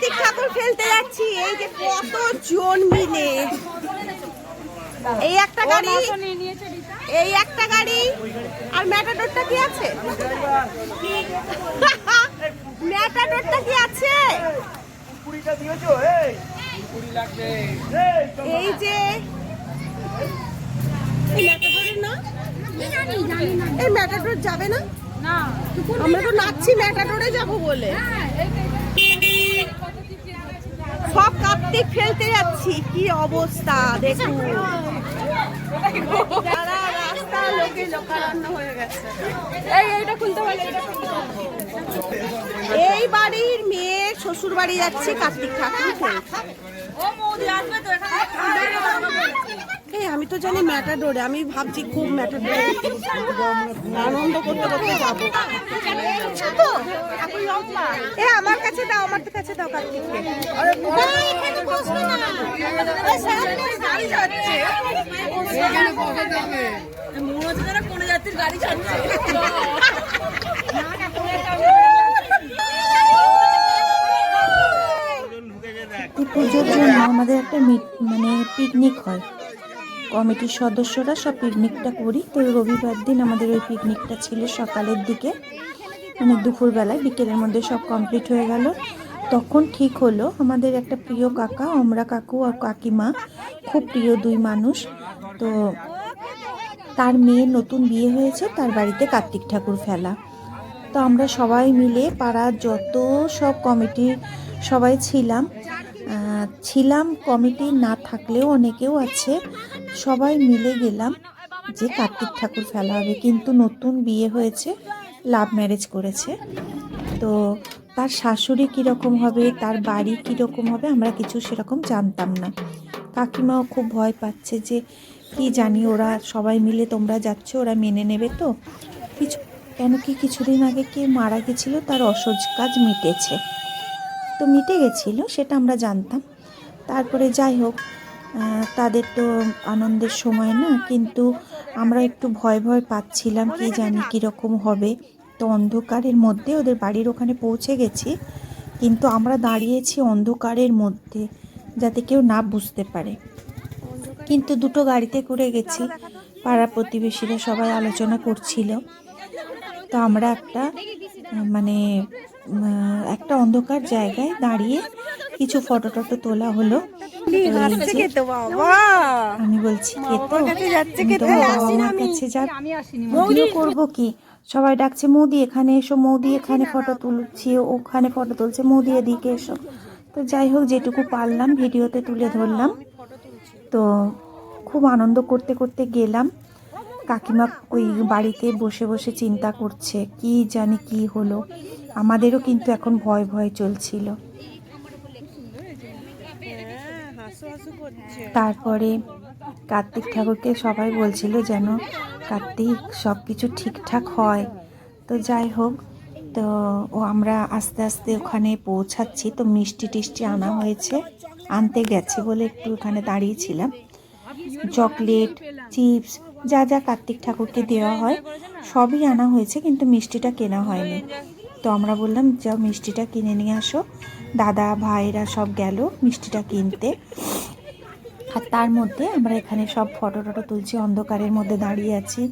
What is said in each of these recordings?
কার্তিক ঠাকুর ফেলতে যাচ্ছি। এই যে কত জন মিলে? এই একটা গাড়ি এই একটা গাড়ি আর ম্যাটাডোরটা কি আছে? ম্যাটাডোরটা কি আছে? এই যে এই ম্যাটাডোর যাবে না? আমরা তো নাচছি ম্যাটাডোরে যাব বলে। সব কার্তিক ফেলতে যাচ্ছি। কি অবস্থা, দেখুন। এই এই বাড়ির মেয়ে শ্বশুর বাড়ি যাচ্ছে কার্তিক ঠাকুর এই, আমি তো জানি ম্যাটাডোরে আমি ভাবছি খুব ম্যাটাডোরে আনন্দ করতে করতে যাব। এ, আমার কাছে দাও, আমার কাছে দাও কার্তিককে এই পুজোর জন্য আমাদের একটা মানে পিকনিক হয়। কমিটির সদস্যরা সব পিকনিকটা করি। তো রবিবার দিন আমাদের ওই পিকনিকটা ছিল সকালের দিকে। মানে দুপুরবেলায়, বিকেলের মধ্যে সব কমপ্লিট হয়ে গেল। তখন ঠিক হলো, আমাদের একটা প্রিয় কাকা, অমরা কাকু আর কাকিমা, খুব প্রিয় দুই মানুষ। তো তার মেয়ে নতুন বিয়ে হয়েছে, তার বাড়িতে কার্তিক ঠাকুর ফেলা। তো আমরা সবাই মিলে পাড়ার যত সব কমিটির সবাই ছিলাম। ছিলাম, কমিটি না থাকলেও অনেকেও আছে। সবাই মিলে গেলাম যে কার্তিক ঠাকুর ফেলা হবে, কিন্তু নতুন বিয়ে হয়েছে লাভ ম্যারেজ করেছে। তো তার শাশুড়ি কীরকম হবে, তার বাড়ি কীরকম হবে, আমরা কিছু সেরকম জানতাম না। কাকিমাও খুব ভয় পাচ্ছে যে, কি জানি ওরা সবাই মিলে তোমরা যাচ্ছ, ওরা মেনে নেবে তো। কিছু, কেন কি কিছুদিন আগে কে মারা গেছিল, তার অসহ্য কাজ মিটেছে। তো মিটে গেছিল, সেটা আমরা জানতাম। তারপরে যাই হোক তাদের তো আনন্দের সময় না, কিন্তু আমরা একটু ভয় ভয় পাচ্ছিলাম কি জানি কীরকম হবে। তো অন্ধকারের মধ্যে ওদের বাড়ির ওখানে পৌঁছে গেছি, কিন্তু আমরা দাঁড়িয়েছি অন্ধকারের মধ্যে যাতে কেউ না বুঝতে পারে। কিন্তু দুটো গাড়িতে করে গেছি, পাড়া প্রতিবেশীরা সবাই আলোচনা করছিল। তো আমরা একটা মানে একটা অন্ধকার জায়গায় দাঁড়িয়ে কিছু ফটো টটো তোলা হলো। আমি বলছি কে তো? কাছে ভিডিও করব কি? সবাই ডাকছে মৌদি এখানে এসো মৌদি এখানে ফটো তুলছি ওখানে ফটো তুলছে মৌদি এদিকে এসো। তো যাই হোক যেটুকু পারলাম ভিডিওতে তুলে ধরলাম। তো খুব আনন্দ করতে করতে গেলাম। কাকিমা ওই বাড়িতে বসে বসে চিন্তা করছে কি জানি কি হলো? আমাদেরও কিন্তু এখন ভয় ভয় চলছিল। তারপরে কার্তিক ঠাকুরকে সবাই বলছিল যেন কার্তিক সব কিছু ঠিকঠাক হয়। তো যাই হোক, তো ও আমরা আস্তে আস্তে ওখানে পৌঁছাচ্ছি। তো মিষ্টি টিষ্টি আনা হয়েছে, আনতে গেছে বলে একটু ওখানে দাঁড়িয়েছিলাম চকলেট, চিপস, যা যা কার্তিক ঠাকুরকে দেওয়া হয়, সবই আনা হয়েছে কিন্তু মিষ্টিটা কেনা হয়নি। তো আমরা বললাম, যাও মিষ্টিটা কিনে নিয়ে আসো। দাদা ভাইরা সব গেল মিষ্টিটা কিনতে। আর তার মধ্যে আমরা এখানে সব ফটো টটো তুলছি, অন্ধকারের মধ্যে দাঁড়িয়ে আছি।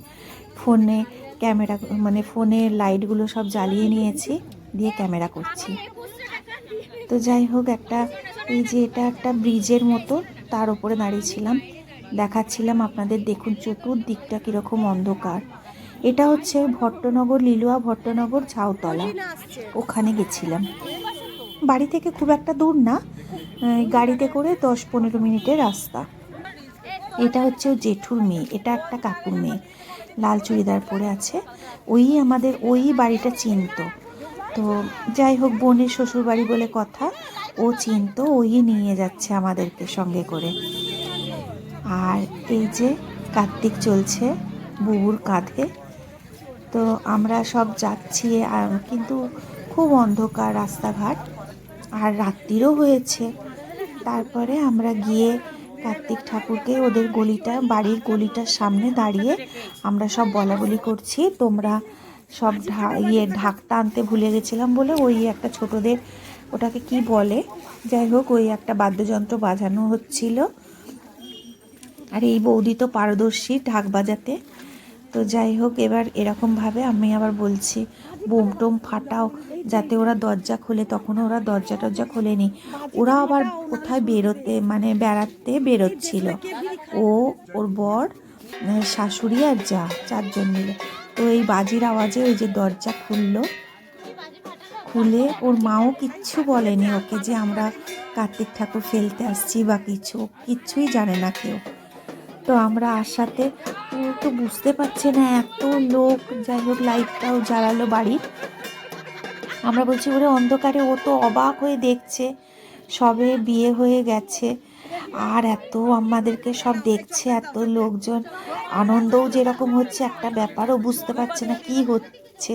ফোনে ক্যামেরা মানে ফোনে লাইটগুলো সব জ্বালিয়ে নিয়েছি, দিয়ে ক্যামেরা করছি। তো যাই হোক, একটা, এই যে এটা একটা ব্রিজের মতো, তার উপরে দাঁড়িয়েছিলাম। দেখাচ্ছিলাম আপনাদের, দেখুন চতুর্দিকটা কীরকম অন্ধকার। এটা হচ্ছে ভট্টনগর, লিলুয়া ভট্টনগর, ঝাউতলা। ওখানে গেছিলাম। বাড়ি থেকে খুব একটা দূর না গাড়িতে করে দশ পনেরো মিনিটের রাস্তা। এটা হচ্ছে জেঠুর মেয়ে, এটা একটা কাকুর মেয়ে। লাল চুড়িদার পরে আছে। ওই আমাদের, ওই বাড়িটা চিনতো। তো যাই হোক, বোনের শ্বশুর বাড়ি বলে কথা, ও চিনতো, ওই নিয়ে যাচ্ছে আমাদেরকে সঙ্গে করে। আর এই যে কার্তিক চলছে, বুবুর কাঁধে। তো আমরা সব যাচ্ছি কিন্তু খুব অন্ধকার রাস্তাঘাট। আর রাত্রিরও হয়েছে। তারপরে আমরা গিয়ে কার্তিক ঠাকুরকে ওদের গলিটা, বাড়ির গলিটার সামনে দাঁড়িয়ে আমরা সব বলা বলি করছি। তোমরা সব ঢা ইয়ে ঢাকটা আনতে ভুলে গেছিলাম বলে ওই একটা ছোটদের ওটাকে কি বলে? যাই হোক, ওই একটা বাদ্যযন্ত্র বাজানো হচ্ছিল। আর এই বৌদি তো পারদর্শী ঢাক বাজাতে। তো যাই হোক, এবার এরকমভাবে আমি আবার বলছি বোম টোম ফাটাও, যাতে ওরা দরজা খোলে। তখন ওরা দরজা টরজা খোলেনি। ওরা আবার কোথায় বেরোতে মানে বেড়াতে বেরোচ্ছিল। ও, ওর বর শাশুড়ি আর যা, চারজন মিলে। তো এই বাজির আওয়াজে ওই যে দরজা খুললো, খুলে ওর মাও কিচ্ছু বলেনি ওকে যে আমরা কার্তিক ঠাকুর ফেলতে আসছি বা কিছু, কিচ্ছুই জানে না কেউ। তো আমরা আসাতে তো বুঝতে পারছে না, এত লোক, যাই হোক লাইটটাও জ্বালালো বাড়ির আমরা বলছি, ওরে অন্ধকারে, ও তো অবাক হয়ে দেখছে, সবে বিয়ে হয়ে গেছে। আর এত আমাদেরকে সব দেখছে, এত লোকজন, আনন্দও যেরকম হচ্ছে, একটা ব্যাপারও বুঝতে পারছে না কি হচ্ছে।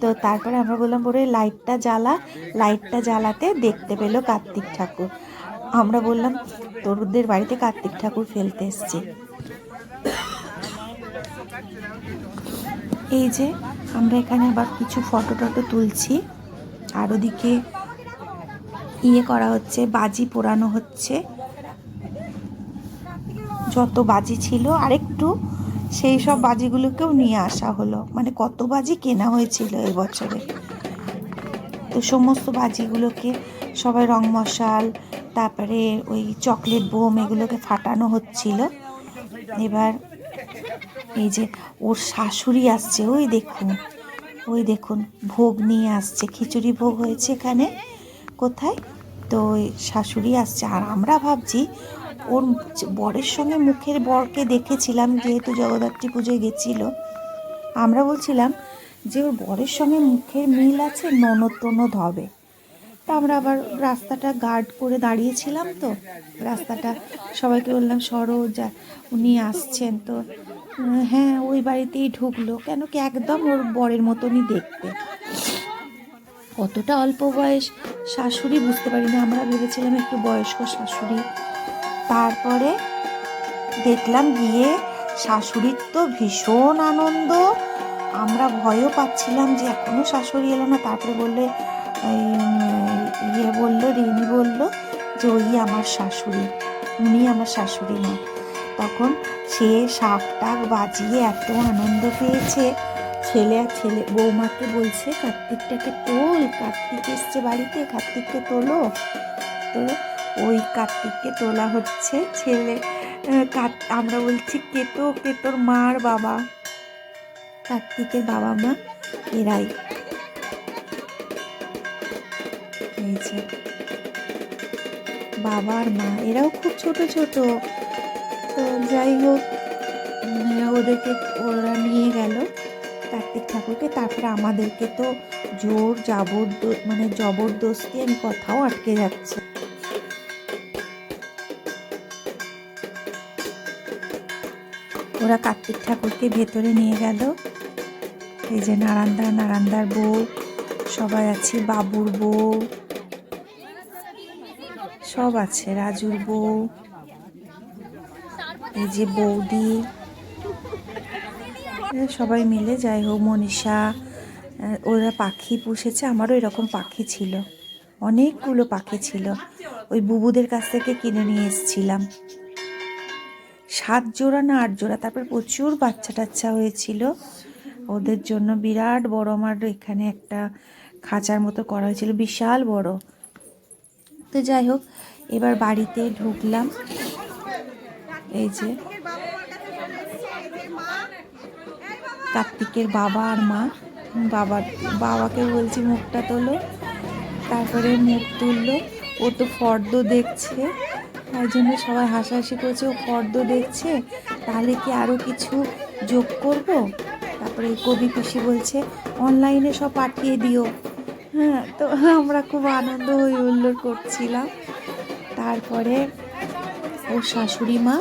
তো তারপরে আমরা বললাম, ওরে, লাইটটা জ্বালা, লাইটটা জ্বালাতে দেখতে পেল কার্তিক ঠাকুর। আমরা বললাম তোরদের বাড়িতে কার্তিক ঠাকুর ফেলতে এসছে। এই যে আমরা এখানে আবার কিছু ফটো টটো তুলছি। আর ওদিকে ইয়ে করা হচ্ছে, বাজি পোড়ানো হচ্ছে। যত বাজি ছিল, আরেকটু সেই সব বাজিগুলোকেও নিয়ে আসা হলো। মানে কত বাজি কেনা হয়েছিল এবছরে তো সমস্ত বাজিগুলোকে সবাই রং মশাল তারপরে ওই চকলেট বোম এগুলোকে ফাটানো হচ্ছিল। এবার এই যে ওর শাশুড়ি আসছে, ওই দেখুন ওই দেখুন, ভোগ নিয়ে আসছে। খিচুড়ি ভোগ হয়েছে এখানে, কোথায়? তো ওই শাশুড়ি আসছে। আর আমরা ভাবছি, ওর বরের সঙ্গে মুখের বরকে দেখেছিলাম, যেহেতু জগদ্ধাত্রী পুজোয় গেছিল। আমরা বলছিলাম যে ওর বরের সঙ্গে মুখের মিল আছে, ননদ টনদ হবে। তা আমরা আবার রাস্তাটা গার্ড করে দাঁড়িয়েছিলাম তো। রাস্তাটা সবাইকে বললাম, সরো, যা, উনি আসছেন তো। হ্যাঁ ওই বাড়িতেই ঢুকলো। কেন কি একদম ওর বরের মতনই দেখতে। কতটা অল্প বয়স, শাশুড়ি বুঝতে পারি না আমরা ভেবেছিলাম একটু বয়স্ক শাশুড়ি। তারপরে দেখলাম গিয়ে শাশুড়ির তো ভীষণ আনন্দ। আমরা ভয়ও পাচ্ছিলাম যে এখনও শাশুড়ি এলো না। তারপরে বললে ইয়ে বলল রিনি বলল যে ওই আমার শাশুড়ি, উনি আমার শাশুড়ি না। তখন সে শাক টাক বাজিয়ে এত আনন্দ পেয়েছে। ছেলে আর ছেলে, বৌমাকে বলছে, কার্তিকটাকে তোল, কার্তিক এসছে বাড়িতে, কার্তিককে তোলো। তো ওই কার্তিককে তোলা হচ্ছে ছেলে আমরা বলছি কেতো, কেতোর মার বাবা। কার্তিকের বাবা মা, এরাই। এই যে বাবা আর মা, এরাও খুব ছোট ছোট। যাই হোক ওদেরকে, ওরা নিয়ে গেল কার্তিক ঠাকুরকে। তারপরে আমাদেরকে তো জোর জাবরদ মানে জবরদস্তি আমি কথাও আটকে যাচ্ছে। ওরা কার্তিক ঠাকুরকে ভেতরে নিয়ে গেল। এই যে নারান্দা, নারান্দার বউ, সবাই আছে, বাবুর বউ। সব আছে, রাজুর বউ, এই যে বৌদি সবাই মিলে যাই হোক, মনীষা ওরা পাখি পুষেছে, আমারও এরকম পাখি ছিল, অনেকগুলো পাখি ছিল, ওই বুবুদের কাছ থেকে কিনে নিয়ে এসেছিলাম। সাত জোড়া না আট জোড়া তারপর প্রচুর বাচ্চা টাচ্চা হয়েছিল, ওদের জন্য বিরাট বড় আমার এখানে একটা খাঁচার মতো করা হয়েছিল, বিশাল বড়। তো যাই হোক, এবার বাড়িতে ঢুকলাম। এই যে কার্তিকের বাবা আর মা। বাবার বাবাকে বলছি মুখটা তোলো, তারপরে মুখ তুললো। ও তো ফর্দ দেখছে, তাই জন্য সবাই হাসাহাসি করছে, ও ফর্দ দেখছে। তাহলে কি আরও কিছু যোগ করব? তারপরে কবি পিসি বলছে, অনলাইনে সব পাঠিয়ে দিও। হ্যাঁ তো আমরা খুব আনন্দ হই হুল্লোড় করছিলাম। তারপরে ওর শাশুড়ি মা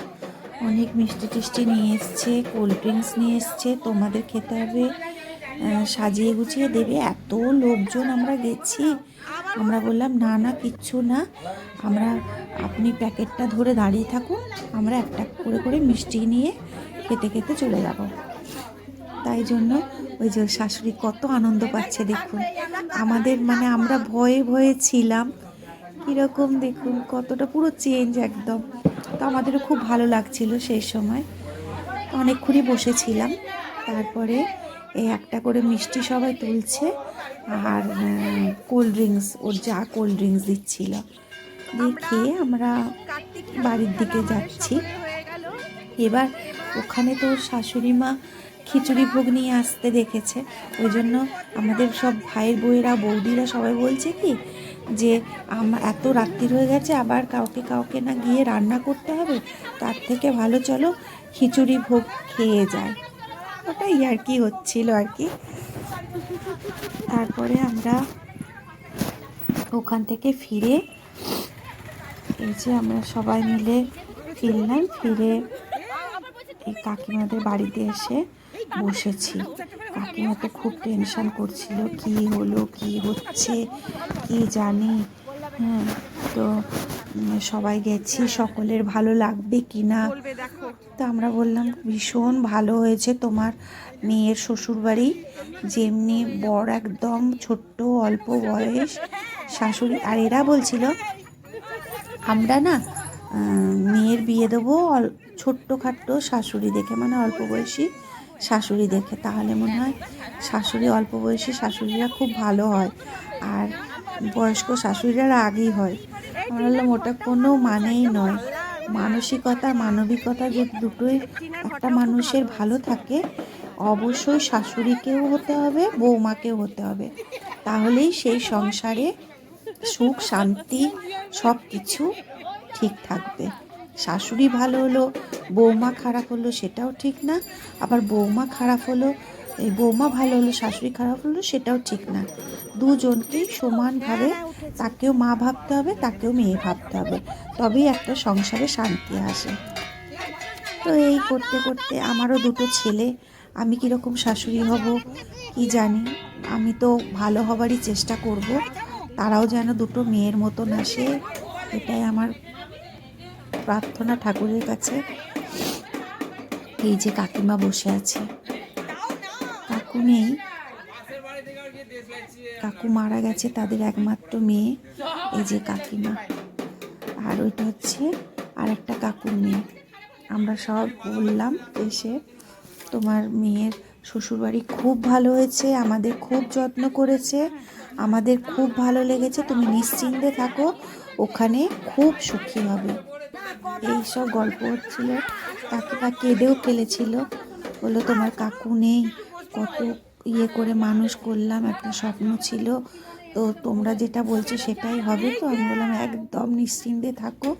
অনেক মিষ্টি টিষ্টি নিয়ে এসছে কোল্ড ড্রিঙ্কস নিয়ে এসছে। তোমাদের খেতে হবে সাজিয়ে গুছিয়ে দেবে। এত লোকজন আমরা গেছি। আমরা বললাম, না না, কিচ্ছু না। আমরা, আপনি প্যাকেটটা ধরে দাঁড়িয়ে থাকুন। আমরা একটা করে করে মিষ্টি নিয়ে খেতে খেতে চলে যাব। তাই জন্য ওই যে শাশুড়ি কত আনন্দ পাচ্ছে দেখুন। আমাদের মানে আমরা ভয়ে ভয়ে ছিলাম। কীরকম দেখুন, কতটা পুরো চেঞ্জ একদম। তো আমাদেরও খুব ভালো লাগছিল সেই সময়। অনেকক্ষণই বসেছিলাম। তারপরে এই একটা করে মিষ্টি সবাই তুলছে। আর কোল্ড ড্রিঙ্কস ওর যা কোল্ড ড্রিঙ্কস দিচ্ছিল। দিয়ে খেয়ে আমরা বাড়ির দিকে যাচ্ছি। এবার ওখানে তো শাশুড়ি মা খিচুড়ি ভোগ নিয়ে আসতে দেখেছে। ওই জন্য আমাদের সব ভাইয়ের বউয়েরা, বৌদিরা সবাই বলছে কি, যে এত রাত্রি হয়ে গেছে, আবার কাউকে কাউকে না গিয়ে রান্না করতে হবে, তার থেকে ভালো চলো খিচুড়ি ভোগ খেয়ে যায় ওটাই আর কি হচ্ছিল আর কি। তারপরে আমরা ওখান থেকে ফিরে, এই যে আমরা সবাই মিলে ফিরলাম, ফিরে এই কাকিমাদের বাড়িতে এসে বসেছি। কাকিমা তো খুব টেনশন করছিল? কি হলো? কি হচ্ছে? কি জানি। হ্যাঁ তো সবাই গেছি। সকলের ভালো লাগবে কি না তো আমরা বললাম, ভীষণ ভালো হয়েছে তোমার মেয়ের শ্বশুরবাড়ি। যেমনি বড় একদম ছোট্ট, অল্প বয়স, শাশুড়ি আর এরা বলছিল, আমরা না মেয়ের বিয়ে দেবো অল- ছোট্টখাট্টো শাশুড়ি দেখে মানে অল্প বয়সী শাশুড়ি দেখে, তাহলে মনে হয় শাশুড়ি অল্প বয়সী শাশুড়িরা খুব ভালো হয়। আর বয়স্ক শাশুড়িরা আগেই হয়। আমরা বললাম ওটা কোনো মানেই নয়। মানসিকতা, মানবিকতা যে দুটোই একটা মানুষের ভালো থাকে, অবশ্যই শাশুড়িকেও হতে হবে বৌমাকেও হতে হবে। তাহলেই সেই সংসারে সুখ, শান্তি সব কিছু ঠিক থাকবে। শাশুড়ি ভালো হলো, বৌমা খারাপ হলো সেটাও ঠিক না। আবার বৌমা খারাপ হলো এই বৌমা ভালো হলো, শাশুড়ি খারাপ হলো সেটাও ঠিক না। দুজনকেই সমানভাবে তাকেও মা ভাবতে হবে, তাকেও মেয়ে ভাবতে হবে। তবেই একটা সংসারে শান্তি আসে। তো এই করতে করতে আমারও দুটো ছেলে, আমি কীরকম শাশুড়ি হব কি জানি। আমি তো ভালো হবারই চেষ্টা করব, তারাও যেন দুটো মেয়ের মতন আসে, এটাই আমার প্রার্থনা ঠাকুরের কাছে। এই যে কাকিমা বসে আছে। কাকু নেই। কাকু মারা গেছে তাদের একমাত্র মেয়ে, এই যে কাকিমা। আর ওইটা হচ্ছে আর একটা কাকুর মেয়ে। আমরা সব বললাম, এসে তোমার মেয়ের শ্বশুরবাড়ি খুব ভালো হয়েছে, আমাদের খুব যত্ন করেছে, আমাদের খুব ভালো লেগেছে। তুমি নিশ্চিন্তে থাকো, ওখানে খুব সুখী হবে। এই সব গল্প হচ্ছিল। কাকিমা কেঁদেও ফেলেছিল। বলল, তোমার কাকু নেই। কত ইয়ে করে মানুষ করলাম, একটা স্বপ্ন ছিল। তো তোমরা যেটা বলছো সেটাই হবে তো? আমি বললাম, একদম নিশ্চিন্তে থাকো।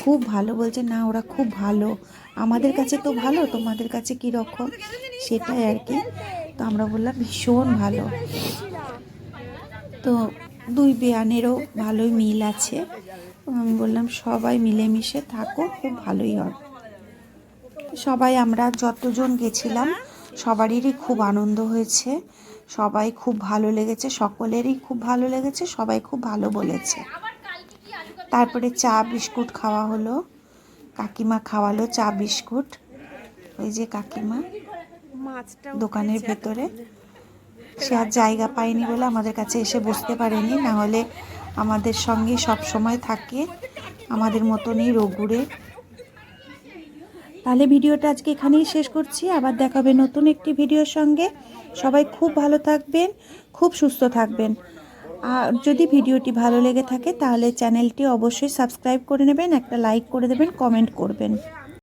খুব ভালো বলছে, না, ওরা খুব ভালো। আমাদের কাছে তো ভালো, তোমাদের কাছে কী রকম? সেটাই আর কি। তো আমরা বললাম, ভীষণ ভালো। তো দুই বেয়ানেরও ভালোই মিল আছে। আমি বললাম সবাই মিলেমিশে থাকো খুব ভালোই হবে সবাই আমরা যতজন গেছিলাম সবারই খুব আনন্দ হয়েছে সবাই খুব ভালো লেগেছে সকলেরই খুব ভালো লেগেছে সবাই খুব ভালো বলেছে। তারপরে চা বিস্কুট খাওয়া হলো কাকিমা খাওয়ালো চা বিস্কুট ওই যে কাকিমা দোকানের ভেতরে। সে আর জায়গা পায়নি বলে আমাদের কাছে এসে বসতে পারেনি না হলে আমাদের সঙ্গে সব সময় থাকে, আমাদের মতনই রঘুরে তাহলে ভিডিওটা আজকে এখানেই শেষ করছি। আবার দেখাবে নতুন একটি ভিডিওর সঙ্গে। সবাই খুব ভালো থাকবেন, খুব সুস্থ থাকবেন। আর যদি ভিডিওটি ভালো লেগে থাকে, তাহলে চ্যানেলটি অবশ্যই সাবস্ক্রাইব করে নেবেন, একটা লাইক করে দেবেন, কমেন্ট করবেন।